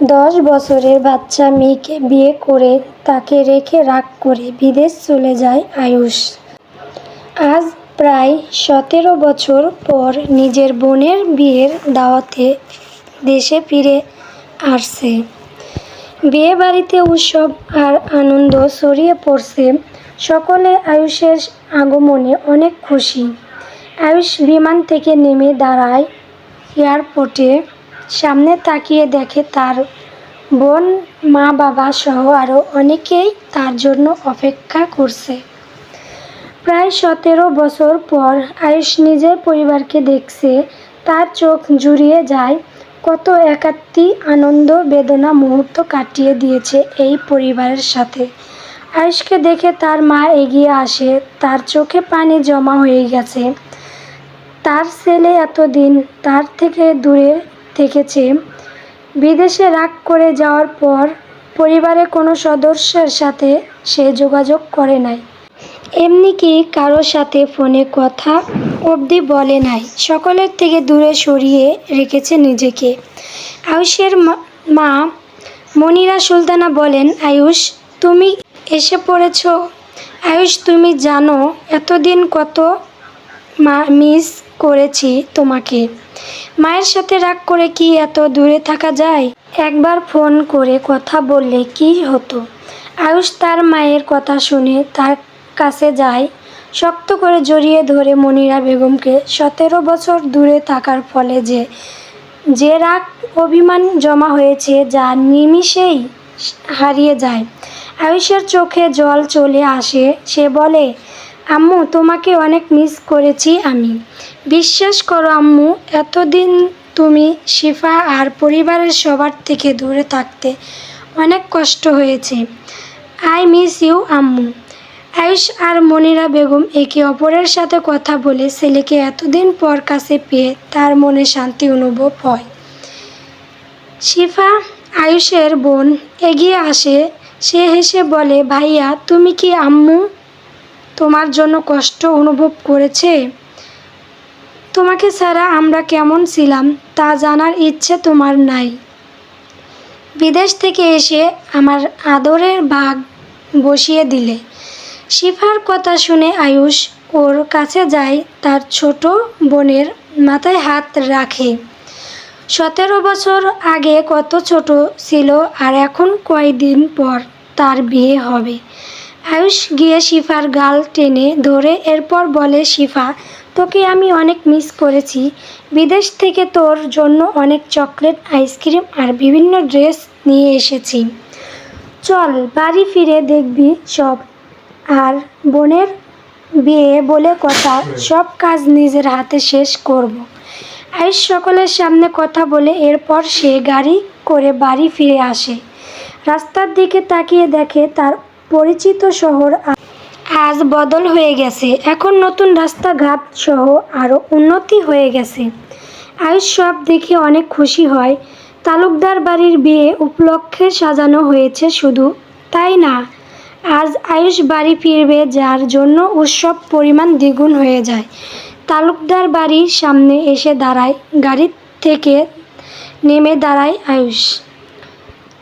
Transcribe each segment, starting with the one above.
দশ বছরের বাচ্চা মেয়েকে বিয়ে করে তাকে রেখে রাগ করে বিদেশ চলে যায় আয়ুষ। আজ প্রায় সতেরো বছর পর নিজের বোনের বিয়ের দাওয়াতে দেশে ফিরে আসছে। বিয়ে বাড়িতে উৎসব আর আনন্দ ছড়িয়ে পড়ছে। সকলে আয়ুষের আগমনে অনেক খুশি। আয়ুষ বিমান থেকে নেমে দাঁড়ায় এয়ারপোর্টে। সামনে তাকিয়ে দেখে তার বোন, মা, বাবা সহ আরও অনেকেই তার জন্য অপেক্ষা করছে। প্রায় সতেরো বছর পর আয়ুষ নিজের পরিবারকে দেখছে, তার চোখ জুড়িয়ে যায়। কত একাত্তি আনন্দ বেদনা মুহূর্ত কাটিয়ে দিয়েছে এই পরিবারের সাথে। আয়ুষকে দেখে তার মা এগিয়ে আসে, তার চোখে পানি জমা হয়ে গেছে। তার ছেলে এতদিন তার থেকে দূরে থেকেছে বিদেশে রাগ করে যাওয়ার পর পরিবারের কোনো সদস্যের সাথে সে যোগাযোগ করে নাই। এমনি কি কারোর সাথে ফোনে কথা অবধি বলে নাই। সকলের থেকে দূরে সরিয়ে রেখেছে নিজেকে। আয়ুষের মা- মা মনিরা সুলতানা বলেন, আয়ুষ, তুমি এসে পড়েছ। আয়ুষ, তুমি জানো, এতদিন কত মা, মিস করেছি তোমাকে। মায়ের সাথে রাগ করে কি এত দূরে থাকা যায়? একবার ফোন করে কথা বললে কি হতো? আয়ুষ তার মায়ের কথা শুনে তার কাছে যায়। শক্ত করে জড়িয়ে ধরে মনিরা বেগমকে। সতেরো বছর দূরে থাকার ফলে যে যে রাগ, অভিমান জমা হয়েছে যা নিমিষেই হারিয়ে যায়। আয়ুষের চোখে জল চলে আসে। সে বলে আম্মু, তোমাকে অনেক মিস করেছি আমি। বিশ্বাস করো আম্মু, এতদিন তুমি শিফা আর পরিবারের সবার থেকে দূরে থাকতে অনেক কষ্ট হয়েছে। আই মিস ইউ আম্মু। আয়ুষ আর মনিরা বেগম একে অপরের সাথে কথা বলে ছেলেকে এতদিন পর কাছে পেয়ে তার মনে শান্তি অনুভব হয়। শিফা, আয়ুষের বোন এগিয়ে আসে, সে হেসে বলে, ভাইয়া, তুমি কি আম্মু? তোমার জন্য কষ্ট অনুভব করেছে? তোমাকে ছাড়া আমরা কেমন ছিলাম তা জানার ইচ্ছে তোমার নাই। বিদেশ থেকে এসে আমার আদরের ভাগ বসিয়ে দিলে। শিফার কথা শুনে আয়ুষ ওর কাছে যায় তার ছোট বোনের মাথায় হাত রাখে। সতেরো বছর আগে কত ছোট ছিল আর এখন কয়দিন পর তার বিয়ে হবে। আয়ুষ গিয়ে শিফার গাল টেনে ধরে এরপর বলে, শিফা, তোকে আমি অনেক মিস করেছি। বিদেশ থেকে তোর জন্য অনেক চকলেট, আইসক্রিম আর বিভিন্ন ড্রেস নিয়ে এসেছি। চল, বাড়ি ফিরে দেখবি সব। আর বোনের বিয়ে বলে কথা, সব কাজ নিজের হাতে শেষ করব। আয়ুষ সকলের সামনে কথা বলে এরপর সে গাড়ি করে বাড়ি ফিরে আসে। রাস্তার দিকে তাকিয়ে দেখে তার পরিচিত শহর আজ বদল হয়ে গেছে। এখন নতুন রাস্তাঘাট সহ আরও উন্নতি হয়ে গেছে। আয়ুষ সব দেখে অনেক খুশি হয়। তালুকদার বাড়ির বিয়ে উপলক্ষে সাজানো হয়েছে শুধু তাই না? আজ আয়ুষ বাড়ি ফিরবে যার জন্য উৎসব পরিমাণ দ্বিগুণ হয়ে যায়। তালুকদার বাড়ির সামনে এসে দাঁড়ায়, গাড়ি থেকে নেমে দাঁড়ায় আয়ুষ।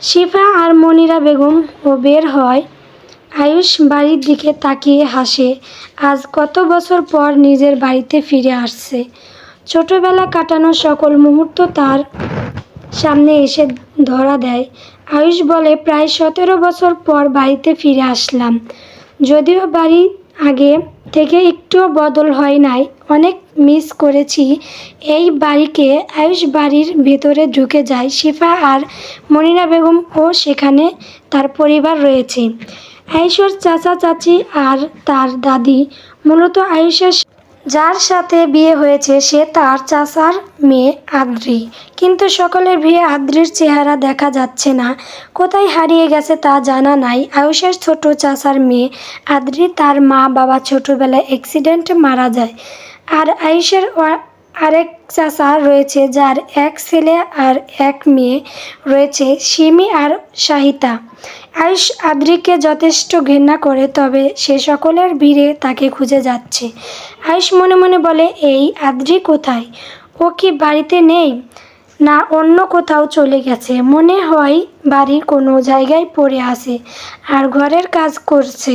শিফা আর মনিরা বেগম ও বের হয় আয়ুষ বাড়ির দিকে তাকিয়ে হাসে, আজ কত বছর পর নিজের বাড়িতে ফিরে আসছে। ছোটবেলা কাটানো সকল মুহূর্ত তার সামনে এসে ধরা দেয়। আয়ুষ বলে, প্রায় সতেরো বছর পর বাড়িতে ফিরে আসলাম। যদিও বাড়ি আগে থেকে একটুও বদল হয় নাই, অনেক মিস করেছি। এই বাড়িকে আয়ুষ বাড়ির ভেতরে ঢুকে যায়। শিফা আর মনিরা বেগম ও সেখানে তার পরিবার রয়েছে। আয়ুষের চাচা, চাচি আর তার দাদি, মূলত আয়ুষের যার সাথে বিয়ে হয়েছে, সে তার চাচার মেয়ে আদ্রি। কিন্তু সকলের বিয়ে আদ্রির চেহারা দেখা যাচ্ছে না। কোথায় হারিয়ে গেছে তা জানা নাই। আয়ুষের ছোট চাচার মেয়ে আদ্রি তার মা বাবা ছোটবেলায় অ্যাক্সিডেন্টে মারা যায়। আর আয়ুষের আরেক চাচা রয়েছে যার এক ছেলে আর এক মেয়ে রয়েছে সিমি আর শাহিতা। আয়ুষ আদ্রিকে যথেষ্ট ঘৃণা করে, তবে সে সকলের ভিড়ে তাকে খুঁজে যাচ্ছে। আয়ুষ মনে মনে বলে, এই আদ্রি কোথায়? ও কি বাড়িতে নেই? না, অন্য কোথাও চলে গেছে। মনে হয় বাড়ির কোনো জায়গায় পড়ে আছে আর ঘরের কাজ করছে।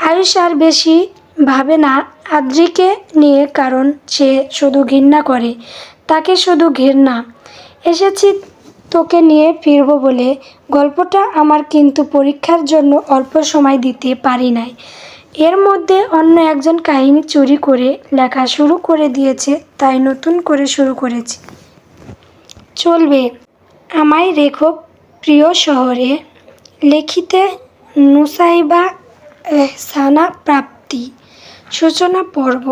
আয়ুষ আর বেশি ভাবে না আদ্রিকে নিয়ে কারণ সে শুধু ঘৃণা করে। তাকে শুধু ঘৃণা। এসেছি তোকে নিয়ে ফিরবো বলে গল্পটা আমার কিন্তু পরীক্ষার জন্য অল্প সময় দিতে পারি নাই। এর মধ্যে অন্য একজন কাহিনী চুরি করে লেখা শুরু করে দিয়েছে, তাই নতুন করে শুরু করেছি। চলবে। আমায় রেখো প্রিয় শহরে। লেখিতে নুসাইবা এহসানা প্রাপ্তি। সূচনা পর্ব।